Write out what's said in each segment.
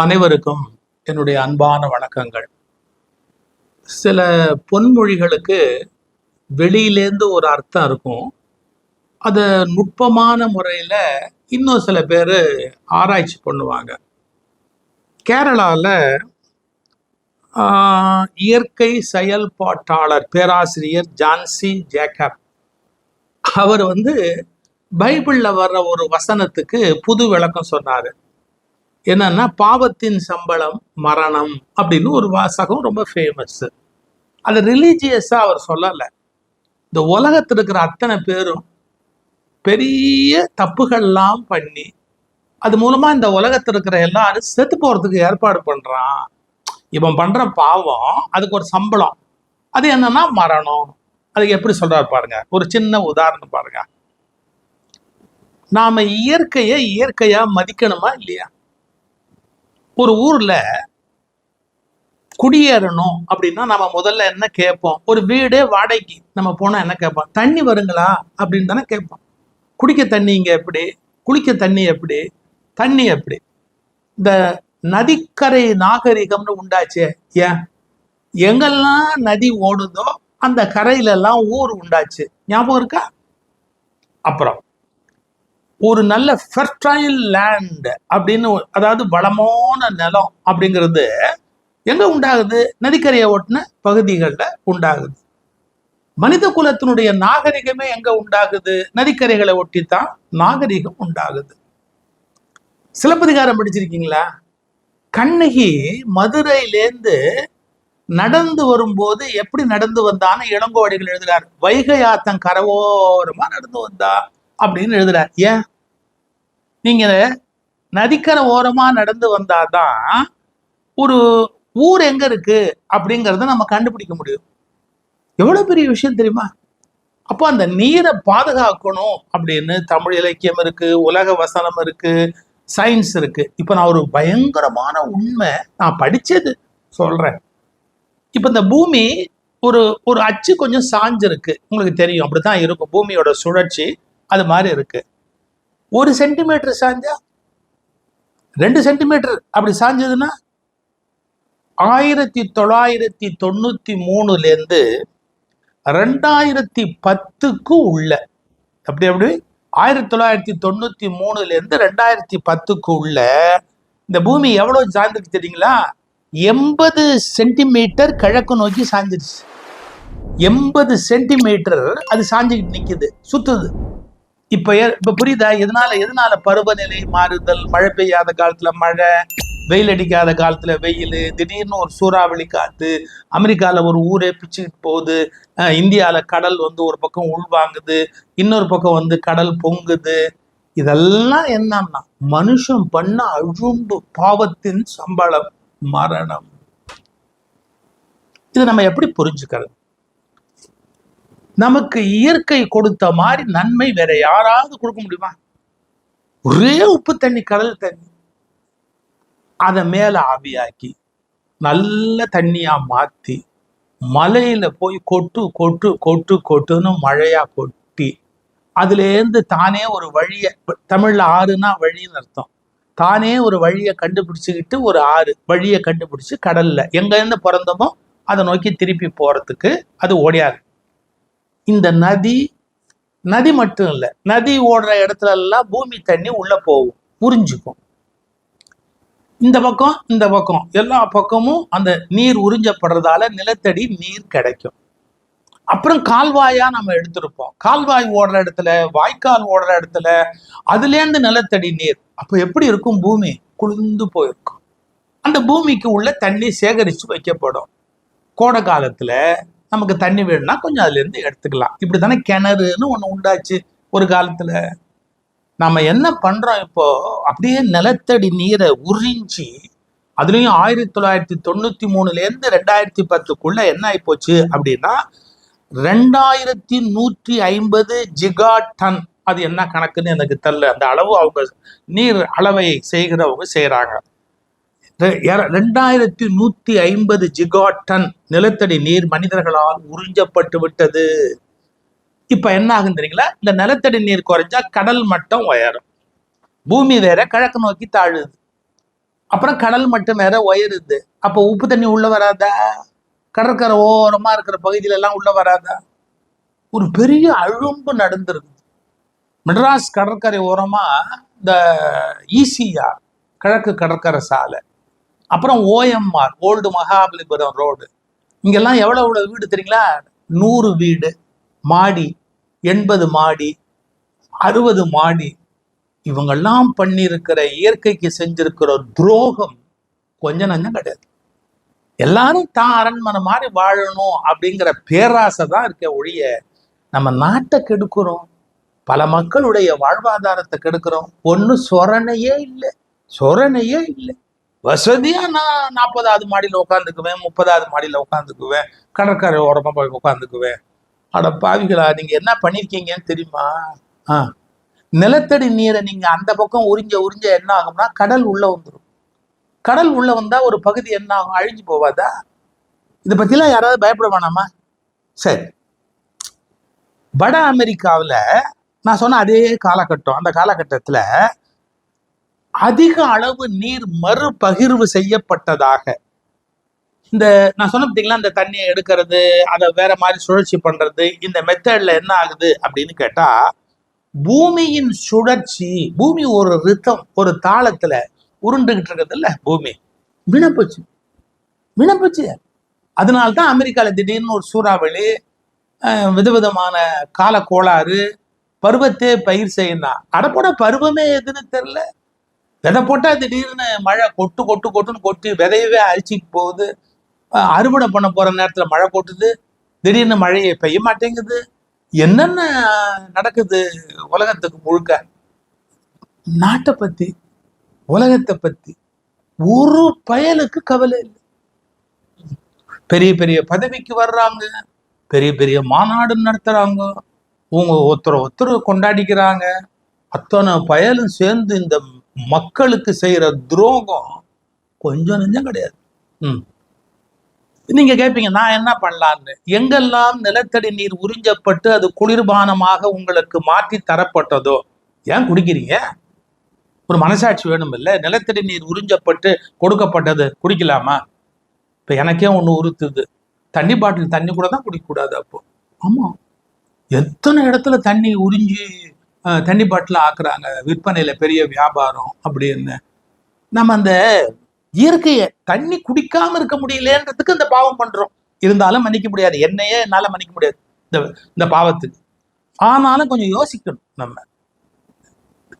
அனைவருக்கும் என்னுடைய அன்பான வணக்கங்கள். சில பொன்மொழிகளுக்கு வெளியிலேருந்து ஒரு அர்த்தம் இருக்கும். அதை நுட்பமான முறையில் இன்னும் சில பேர் ஆராய்ச்சி பண்ணுவாங்க. கேரளாவில் இயற்கை செயல்பாட்டாளர் பேராசிரியர் ஜான்சி ஜேக்கப். அவர் வந்து பைபிளில் வர்ற ஒரு வசனத்துக்கு புது விளக்கம் சொன்னார். என்னன்னா பாவத்தின் சம்பளம் மரணம் அப்படின்னு ஒரு வாசகம் ரொம்ப ஃபேமஸ் அது ரிலீஜியஸா அவர் சொல்லலை. இந்த உலகத்தில் இருக்கிற அத்தனை பேரும் பெரிய தப்புகள்லாம் பண்ணி அது மூலமா இந்த உலகத்தில் இருக்கிற எல்லாரும் செத்து போறதுக்கு ஏற்பாடு பண்றான். இவன் பண்ற பாவம் அதுக்கு ஒரு சம்பளம். அது என்னன்னா மரணம். அதுக்கு எப்படி சொல்றாரு பாருங்க. ஒரு சின்ன உதாரணம் பாருங்க. நாம இயற்கையை இயற்கையா மதிக்கணுமா இல்லையா? ஒரு ஊர்ல குடியேறணும் அப்படின்னா நம்ம முதல்ல என்ன கேட்போம்? ஒரு வீடு வாடகைக்கு நம்ம போனா என்ன கேட்போம்? தண்ணி வருங்களா? அப்படின்னு தானே கேட்போம். குடிக்க தண்ணி இங்க எப்படி? குளிக்க தண்ணி எப்படி? தண்ணி எப்படி? இந்த நதிக்கரை நாகரிகம்னு உண்டாச்சே. ஏன்? எங்கெல்லாம் நதி ஓடுதோ அந்த கரையிலெல்லாம் ஊர் உண்டாச்சு. ஞாபகம் இருக்கா? அப்புறம் ஒரு நல்ல ஃபெர்டைல் லேண்ட் அப்படின்னு அதாவது வளமான நிலம் அப்படிங்கிறது எங்க உண்டாகுது? நதிக்கரையை ஒட்டின பகுதிகளில் உண்டாகுது. மனித குலத்தினுடைய நாகரிகமே எங்க உண்டாகுது? நதிக்கரைகளை ஒட்டித்தான் நாகரிகம் உண்டாகுது. சிலப்பதிகாரம் படிச்சிருக்கீங்களா? கண்ணகி மதுரையிலேருந்து நடந்து வரும்போது எப்படி நடந்து வந்தான்னு இளங்கோவடிகள் எழுதுறார். வைகை ஆத்தம் கரவோரமா நடந்து வந்தா அப்படின்னு எழுதுறார். ஏன்? நீங்க நதிக்கரை ஓரமா நடந்து வந்தாதான் ஒரு ஊர் எங்க இருக்கு அப்படிங்கிறத நம்ம கண்டுபிடிக்க முடியும். எவ்வளவு பெரிய விஷயம் தெரியுமா? அப்போ அந்த நீரை பாதுகாக்கணும் அப்படின்னு தமிழ் இலக்கியம் இருக்கு உலக வசனம் இருக்கு சயின்ஸ் இருக்கு. இப்போ நான் ஒரு பயங்கரமான உண்மை நான் படிச்சது சொல்றேன். இப்போ இந்த பூமி ஒரு ஒரு அச்சு கொஞ்சம் சாஞ்சிருக்கு. உங்களுக்கு தெரியும் அப்படித்தான் இருக்கும். பூமியோட சுழற்சி அது மாதிரி இருக்கு. ஒரு சென்டிமீட்டர் சாஞ்சா ரெண்டு சென்டிமீட்டர் அப்படி சாஞ்சதுன்னா ஆயிரத்தி தொள்ளாயிரத்தி தொண்ணூத்தி மூணுலேருந்து ரெண்டாயிரத்தி பத்துக்கு உள்ள அப்படி அப்படி ஆயிரத்தி தொள்ளாயிரத்தி தொண்ணூத்தி மூணுலேருந்து ரெண்டாயிரத்தி பத்துக்கு உள்ள இந்த பூமி எவ்வளோ சாய்ந்துருக்கு தெரியுங்களா? எண்பது சென்டிமீட்டர் கிழக்கு நோக்கி சாஞ்சிருச்சு. எண்பது சென்டிமீட்டர் அது சாஞ்சுக்கிட்டு நிற்குது சுற்றுது இப்ப இப்ப புரியுதா? எதனால எதனால பருவநிலை மாறுதல் மழை பெய்யாத காலத்துல மழை வெயில் அடிக்காத காலத்துல வெயில் திடீர்னு ஒரு சூறாவளி காத்து அமெரிக்கால ஒரு ஊரே பிச்சுக்கிட்டு போகுது இந்தியால கடல் வந்து ஒரு பக்கம் உள்வாங்குது இன்னொரு பக்கம் வந்து கடல் பொங்குது. இதெல்லாம் என்னன்னா மனுஷன் பண்ண அழும்பு பாவத்தின் சம்பளம் மரணம். இது நம்ம எப்படி புரிஞ்சுக்கிறது? நமக்கு இயற்கை கொடுத்த மாதிரி நன்மை வேற யாராவது கொடுக்க முடியுமா? ஒரே உப்பு தண்ணி கடல் தண்ணி. அதை மேல ஆவியாக்கி நல்ல தண்ணியா மாத்தி மலையில போய் கொட்டு கொட்டு கொட்டு கொட்டுன்னு மழையா கொட்டி அதுலேருந்து தானே ஒரு வழியை தமிழ்ல ஆறுனா வழின்னு அர்த்தம். தானே ஒரு வழியை கண்டுபிடிச்சுக்கிட்டு ஒரு ஆறு வழியை கண்டுபிடிச்சு கடல்ல எங்க இருந்து பிறந்தமோ அதை நோக்கி திருப்பி போறதுக்கு அது ஓடியாரு. இந்த நதி நதி மட்டும் இல்லை நதி ஓடுற இடத்துல எல்லாம் பூமி தண்ணி உள்ள போகும் உறிஞ்சிக்கும். இந்த பக்கம் இந்த பக்கம் எல்லா பக்கமும் அந்த நீர் உறிஞ்சப்படுறதால நிலத்தடி நீர் கிடைக்கும். அப்புறம் கால்வாயா நம்ம எடுத்திருப்போம். கால்வாய் ஓடுற இடத்துல வாய்க்கால் ஓடுற இடத்துல அதுலேருந்து நிலத்தடி நீர். அப்போ எப்படி இருக்கும் பூமி? குளிர்ந்து போயிருக்கும். அந்த பூமிக்கு உள்ள தண்ணி சேகரித்து வைக்கப்படும். கோடை காலத்தில் நமக்கு தண்ணி வேணும்னா கொஞ்சம் அதுலேருந்து எடுத்துக்கலாம். இப்படி தானே கிணறுன்னு ஒன்று உண்டாச்சு. ஒரு காலத்தில் நம்ம என்ன பண்ணுறோம் இப்போ? அப்படியே நிலத்தடி நீரை உறிஞ்சி அதுலேயும் ஆயிரத்தி தொள்ளாயிரத்தி தொண்ணூற்றி மூணுலேருந்து ரெண்டாயிரத்தி பத்துக்குள்ளே என்ன ஆகிப்போச்சு அப்படின்னா ரெண்டாயிரத்தி நூற்றி ஐம்பது ஜிகா டன் அது என்ன கணக்குன்னு எனக்கு தெரில அந்த அளவு அவங்க நீர் அளவை செய்கிறவங்க செய்கிறாங்க ரெண்டாயிரத்தி நூத்தி ஐம்பது ஜிகாட்டன் நிலத்தடி நீர் மனிதர்களால் உறிஞ்சப்பட்டு விட்டது. இப்ப என்ன ஆகும் தெரியுங்களா? இந்த நிலத்தடி நீர் குறைஞ்சா கடல் மட்டம் உயரும். பூமி வேற கிழக்கு நோக்கி தாழுது. அப்புறம் கடல் மட்டும் வேற உயருது. அப்போ உப்பு தண்ணி உள்ள வராதா? கடற்கரை ஓரமா இருக்கிற பகுதியில எல்லாம் உள்ள வராதா? ஒரு பெரிய அழும்பு நடந்திருக்கு மெட்ராஸ் கடற்கரை ஓரமா இந்த ஈசிஆர் கிழக்கு கடற்கரை சாலை அப்புறம் ஓஎம்ஆர் ஓல்டு மகாபலிபுரம் ரோடு. இங்கெல்லாம் எவ்வளோ எவ்வளோ வீடு தெரியுங்களா? நூறு வீடு. மாடி எண்பது மாடி அறுபது மாடி. இவங்கெல்லாம் பண்ணியிருக்கிற இயற்கைக்கு செஞ்சிருக்கிற துரோகம் கொஞ்சம் நஞ்சம் கிடையாது. எல்லாரும் தான் அரண்மனை மாதிரி வாழணும் அப்படிங்கிற பேராசை தான் இருக்க ஒழிய நம்ம நாட்டை கெடுக்கிறோம். பல மக்களுடைய வாழ்வாதாரத்தை கெடுக்கிறோம். ஒன்றும் சொரணையே இல்லை. சொரணையே இல்லை. வசதியா நான் நாற்பதாவது மாடியில் உட்காந்துக்குவேன் முப்பதாவது மாடியில் உட்காந்துக்குவேன் கடற்கரை ஓரமா போய் உட்காந்துக்குவேன் அட பாவிகளா நீங்க என்ன பண்ணிருக்கீங்கன்னு தெரியுமா? ஆ. நிலத்தடி நீரை நீங்க அந்த பக்கம் உறிஞ்ச உறிஞ்ச என்ன ஆகும்னா கடல் உள்ள வந்துடும் கடல் உள்ள வந்தா ஒரு பகுதி என்ன ஆகும்? அழிஞ்சு போவாதா? இதை பத்திலாம் யாராவது பயப்பட வேணாமா? சரி. வட அமெரிக்காவில் நான் சொன்ன அதே காலகட்டம் அந்த காலகட்டத்தில் அதிக அளவு நீர் மறுபகிர்வு செய்யப்பட்டதாக. இந்த நான் சொன்ன பார்த்தீங்களா இந்த தண்ணியை எடுக்கிறது அதை வேற மாதிரி சுழற்சி பண்றது இந்த மெத்தட்ல என்ன ஆகுது அப்படின்னு கேட்டா பூமியின் சுழற்சி பூமி ஒரு ரித்தம் ஒரு தாளத்துல உருண்டுகிட்டு இருக்குது இல்ல பூமி. வினப்போச்சு வினப்போச்சு அதனால்தான் அமெரிக்கால அமெரிக்காவில் திடீர்னு ஒரு சூறாவளி அஹ், விதவிதமான கால கோளாறு பருவத்தே பயிர் செய்யணும் அடப்போட பருவமே எதுன்னு தெரியல. விதை போட்டா திடீர்னு மழை கொட்டு கொட்டு கொட்டுன்னு கொட்டி விதையவே அழிச்சிட்டு போகுது. அறுவடை பண்ண போற நேரத்துல மழை கொட்டுது. திடீர்னு மழையை பெய்ய மாட்டேங்குது. என்னென்ன நடக்குது உலகத்துக்கு முழுக்க? நாட்டை பத்தி உலகத்தை பத்தி ஒரு பயலுக்கு கவலை இல்லை. பெரிய பெரிய பதவிக்கு வர்றாங்க. பெரிய பெரிய மாநாடு நடத்துறாங்க. உங்க ஒருத்தர் ஒருத்தர் கொண்டாடிக்கிறாங்க. அத்தனை பயலும் சேர்ந்து இந்த மக்களுக்கு செய்யற துரோகம் கொஞ்சம் நெஞ்சம் கிடையாது. ம். நீங்க கேட்பீங்க நான் என்ன பண்ணலான்னு எங்கெல்லாம் நிலத்தடி நீர் உறிஞ்சப்பட்டு அது குளிர்பானமாக உங்களுக்கு மாற்றி தரப்பட்டதோ ஏன் குடிக்கிறீங்க? ஒரு மனசாட்சி வேணும் இல்ல நிலத்தடி நீர் உறிஞ்சப்பட்டு கொடுக்கப்பட்டது குடிக்கலாமா? இப்ப எனக்கே ஒண்ணு உறுத்துது. தண்ணி பாட்டில் தண்ணி கூட தான் குடிக்கக்கூடாது அப்போ. ஆமா. எத்தனை இடத்துல தண்ணி உறிஞ்சி தண்ணி பாட்டில் ஆக்குறாங்க. விற்பனையில பெரிய வியாபாரம் அப்படின்னு. நம்ம அந்த இயற்கையை தண்ணி குடிக்காம இருக்க முடியலன்றதுக்கு இந்த பாவம் பண்றோம். இருந்தாலும் மன்னிக்க முடியாது. என்னையே என்னால மன்னிக்க முடியாது. இந்த இந்த பாவத்துக்கு. ஆனாலும் கொஞ்சம் யோசிக்கணும் நம்ம.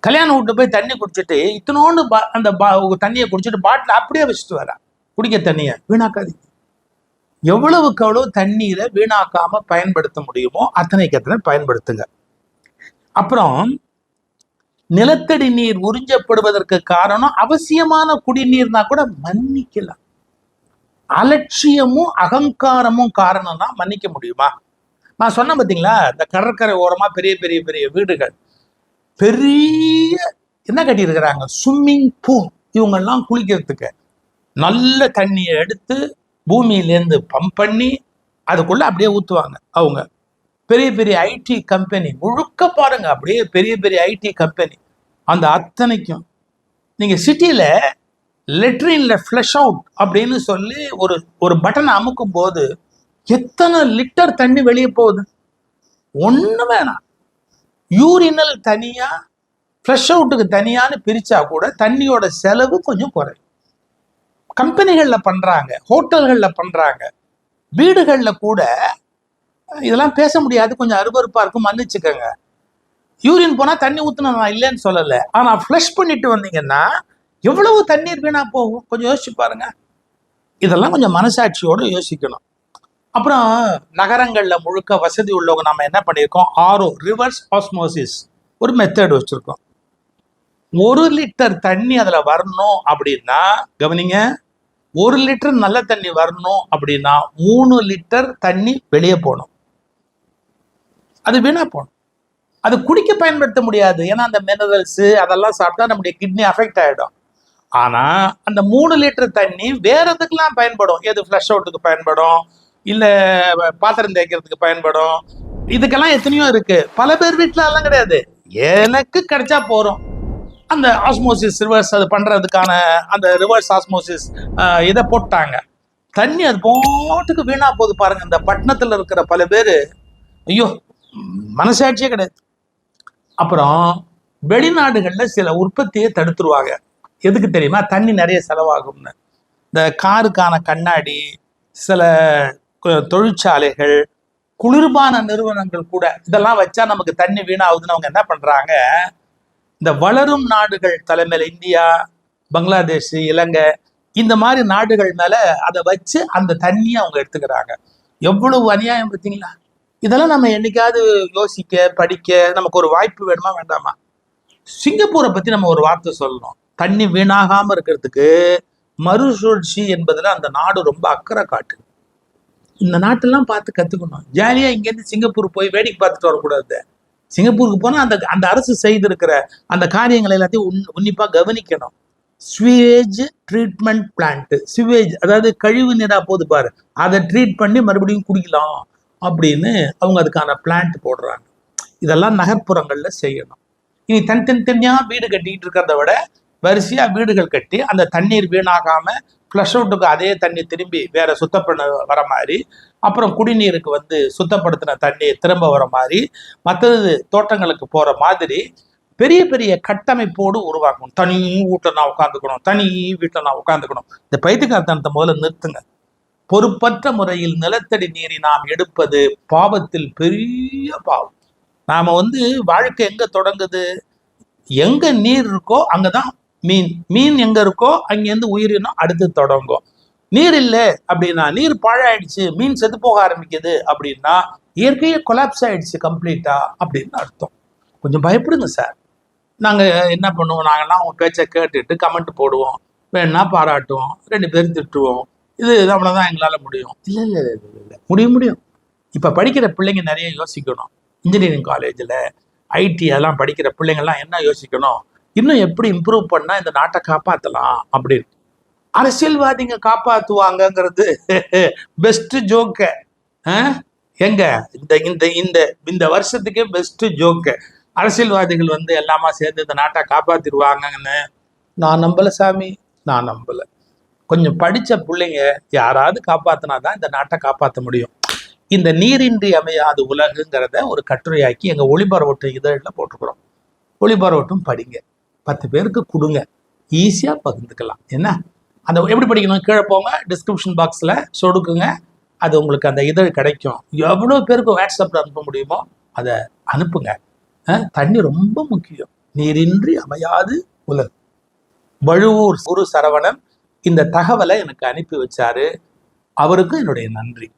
கல்யாணம் வீட்டு போய் தண்ணி குடிச்சிட்டு இத்தனோண்டு பா- அந்த பா- தண்ணியை குடிச்சிட்டு பாட்டில் அப்படியே வச்சுட்டு வரா. குடிக்க தண்ணியை வீணாக்காதீங்க எவ்வளவுக்கு எவ்வளவு தண்ணீரை வீணாக்காம பயன்படுத்த முடியுமோ அத்தனைக்கு அத்தனை பயன்படுத்துங்க. அப்புறம் நிலத்தடி நீர் உறிஞ்சப்படுவதற்கு காரணம் அவசியமான குடிநீர்னா கூட மன்னிக்கலாம் அலட்சியமும் அகங்காரமும் காரணம்னா மன்னிக்க முடியுமா? நான் சொன்னேன் பார்த்தீங்களா இந்த கடற்கரை ஓரமா பெரிய பெரிய பெரிய வீடுகள். பெரிய என்ன கட்டியிருக்கிறாங்க? ஸ்விம்மிங் பூல் இவங்கெல்லாம் குளிக்கிறதுக்கு. நல்ல தண்ணியை எடுத்து பூமியிலேருந்து பம்ப் பண்ணி அதுக்குள்ள அப்படியே ஊற்றுவாங்க அவங்க. பெரிய பெரிய ஐடி கம்பெனி முழுக்க பாருங்க. அப்படியே பெரிய பெரிய ஐடி கம்பெனி அந்த அத்தனைக்கும். நீங்கள் சிட்டியில லெட்ரினில் ஃப்ளஷ் அவுட் அப்படின்னு சொல்லி ஒரு ஒரு பட்டனை அமுக்கும் போது எத்தனை லிட்டர் தண்ணி வெளியே போகுது? ஒன்று வேணாம். யூரினல் தனியாக ஃப்ளஷ் அவுட்டுக்கு தனியான்னு பிரித்தா கூட தண்ணியோட செலவு கொஞ்சம் குறையும். கம்பெனிகளில் பண்றாங்க ஹோட்டல்களில் பண்றாங்க வீடுகளில் கூட இதெல்லாம் பேச முடியாது. கொஞ்சம் அருவறுப்பாக இருக்கும். மன்னிச்சுக்கோங்க. யூரின் போனால் தண்ணி ஊத்தணும் நான் இல்லைன்னு சொல்லலை. ஆனால் ஃப்ளஷ் பண்ணிட்டு வந்தீங்கன்னா எவ்வளவு தண்ணீர் வீணாக போகும்? கொஞ்சம் யோசிச்சு பாருங்க. இதெல்லாம் கொஞ்சம் மனசாட்சியோடு யோசிக்கணும். அப்புறம் நகரங்களில் முழுக்க வசதி உள்ளவங்க நம்ம என்ன பண்ணியிருக்கோம்? ஆரோ ரிவர்ஸ் ஆஸ்மோசிஸ் ஒரு மெத்தட் வச்சுருக்கோம். ஒரு லிட்டர் தண்ணி அதில் வரணும் அப்படின்னா கவனிங்க ஒரு லிட்டர் நல்ல தண்ணி வரணும் அப்படின்னா மூணு லிட்டர் தண்ணி வெளியே போகணும். அது வீணா போகணும். அது குடிக்க பயன்படுத்த முடியாது. ஏன்னா அந்த மினரல்ஸு அதெல்லாம் சாப்பிட்டா நம்முடைய கிட்னி அஃபெக்ட் ஆகிடும் ஆனால் அந்த மூணு லிட்டர் தண்ணி வேற எதுக்கெல்லாம் பயன்படும்? எது ஃப்ளஷ் அவுட்டுக்கு பயன்படும்? இல்லை பாத்திரம் தேய்க்கிறதுக்கு பயன்படும்? இதுக்கெல்லாம் எத்தனையோ இருக்கு. பல பேர் வீட்டுல எல்லாம் கிடையாது. எனக்கு கிடைச்சா போகிறோம் அந்த ஆஸ்மோசிஸ் ரிவர்ஸ் அது பண்ணுறதுக்கான அந்த ரிவர்ஸ் ஆஸ்மோசிஸ் இதை போட்டாங்க. தண்ணி அது போட்டுக்கு வீணாக போகுது பாருங்கள் இந்த பட்டணத்தில் இருக்கிற பல பேர் ஐயோ மனசாட்சியே கிடையாது. அப்புறம் வெளிநாடுகளில் சில உற்பத்தியை தடுத்துருவாங்க. எதுக்கு தெரியுமா? தண்ணி நிறைய செலவாகும்னு. இந்த காருக்கான கண்ணாடி சில தொழிற்சாலைகள் குளிர்பான நிறுவனங்கள் கூட இதெல்லாம் வச்சா நமக்கு தண்ணி வீணாகுதுன்னு அவங்க என்ன பண்ணுறாங்க இந்த வளரும் நாடுகள் தலைமையில் இந்தியா பங்களாதேஷ் இலங்கை இந்த மாதிரி நாடுகள் மேலே அதை வச்சு அந்த தண்ணியை அவங்க எடுத்துக்கிறாங்க. எவ்வளவு அநியாயம் பார்த்தீங்களா? இதெல்லாம் நம்ம என்னைக்காவது யோசிக்க படிக்க நமக்கு ஒரு வாய்ப்பு வேணுமா வேண்டாமா? சிங்கப்பூரை பத்தி நம்ம ஒரு வார்த்தை சொல்லணும். தண்ணி வீணாகாம இருக்கிறதுக்கு மறுசுழற்சி என்பதுல அந்த நாடு ரொம்ப அக்கறை காட்டு இந்த நாட்டெல்லாம் பார்த்து கத்துக்கணும். ஜாலியா இங்கேருந்து சிங்கப்பூர் போய் வேடிக்கை பார்த்துட்டு வரக்கூடாது. சிங்கப்பூருக்கு போனா அந்த அந்த அரசு செய்திருக்கிற அந்த காரியங்களை எல்லாத்தையும் உன் உன்னிப்பா கவனிக்கணும். ஸ்வீவேஜ் ட்ரீட்மெண்ட் பிளான்ட் சிவேஜ் அதாவது கழிவு நீரா போகுது பாரு. அதை ட்ரீட் பண்ணி மறுபடியும் குடிக்கலாம். அப்படின்னு அவங்க அதுக்கான பிளான்ட் போடுறாங்க. இதெல்லாம் நகர்ப்புறங்களில் செய்யணும். இனி தனி தன் தனியாக வீடு கட்டிக்கிட்டு இருக்கிறத விட வரிசையாக வீடுகள் கட்டி அந்த தண்ணீர் வீணாகாமல் ஃப்ளஷ் அவுட்டுக்கு அதே தண்ணி திரும்பி வேற சுத்தம் பண்ண வர மாதிரி அப்புறம் குடிநீருக்கு வந்து சுத்தப்படுத்தின தண்ணி திரும்ப வர மாதிரி மற்றது தோட்டங்களுக்கு போகிற மாதிரி பெரிய பெரிய கட்டமைப்போடு உருவாக்கணும். தனி வீட்டில் நான் உட்காந்துக்கணும் தனி வீட்டில் நான் உட்காந்துக்கணும். இந்த பைத்தியக்காரத்தனத்தை முதல்ல நிறுத்துங்க. பொறுப்பற்ற முறையில் நிலத்தடி நீரை நாம் எடுப்பது பாவத்தில் பெரிய பாவம். நாம் வந்து வாழ்க்கை எங்கே தொடங்குது? எங்கே நீர் இருக்கோ அங்கே தான் மீன். மீன் எங்கே இருக்கோ அங்கேருந்து உயிரினம் அடுத்து தொடங்கும். நீர் இல்லை அப்படின்னா நீர் பாழாயிடுச்சு மீன் செத்து போக ஆரம்பிக்குது அப்படின்னா இயற்கையே கொலாப்ஸ் ஆயிடுச்சு கம்ப்ளீட்டா அப்படின்னு அர்த்தம். கொஞ்சம் பயப்படுங்க சார் நாங்கள் என்ன பண்ணுவோம்? நாங்கள்லாம் உங்கள் பேச்சை கேட்டுட்டு கமெண்ட் போடுவோம். வேணா பாராட்டுவோம். ரெண்டு பேரும் திட்டுவோம். இது அவ்வளவுதான் எங்களால முடியும். இல்ல இல்ல இல்ல இல்ல, முடியும் முடியும். இப்ப படிக்கிற பிள்ளைங்க நிறைய யோசிக்கணும். இன்ஜினியரிங் காலேஜில் ஐடி அதெல்லாம் படிக்கிற பிள்ளைங்கள்லாம் என்ன யோசிக்கணும்? இன்னும் எப்படி இம்ப்ரூவ் பண்ணா இந்த நாட்டை காப்பாத்தலாம் அப்படின்னு. அரசியல்வாதிங்க காப்பாற்றுவாங்கங்கிறது பெஸ்ட் ஜோக்க எங்க? இந்த இந்த இந்த இந்த வருஷத்துக்கே பெஸ்ட் ஜோக்கு அரசியல்வாதிகள் வந்து எல்லாமா சேர்ந்து இந்த நாட்டை காப்பாத்திடுவாங்கன்னு. நான் நம்பல சாமி. நான் நம்பலை. கொஞ்சம் படிச்ச பிள்ளைங்க யாராவது காப்பாத்தினா தான் இந்த நாட்டை காப்பாற்ற முடியும். இந்த நீரின்றி அமையாது உலகுங்கிறத ஒரு கட்டுரையாக்கி எங்க ஒளிபரவட்டு இதழில் போட்டுக்கிறோம் ஒளிபரவட்டும் படிங்க. பத்து பேருக்கு கொடுங்க. ஈஸியா பகிர்ந்துக்கலாம். என்ன? அந்த எப்படி படிக்கணும்? கீழே போங்க. டிஸ்கிரிப்ஷன் பாக்ஸில் சொடுக்குங்க. அது உங்களுக்கு அந்த இதழ் கிடைக்கும். எவ்வளோ பேருக்கு வாட்ஸ்அப்பில் அனுப்ப முடியுமோ அதை அனுப்புங்க. தண்ணி ரொம்ப முக்கியம். நீரின்றி அமையாது உலகு. வழுவூர் குரு சரவணன் இந்த தகவலை எனக்கு அனுப்பி வச்சாரு. அவருக்கும் என்னுடைய நன்றி.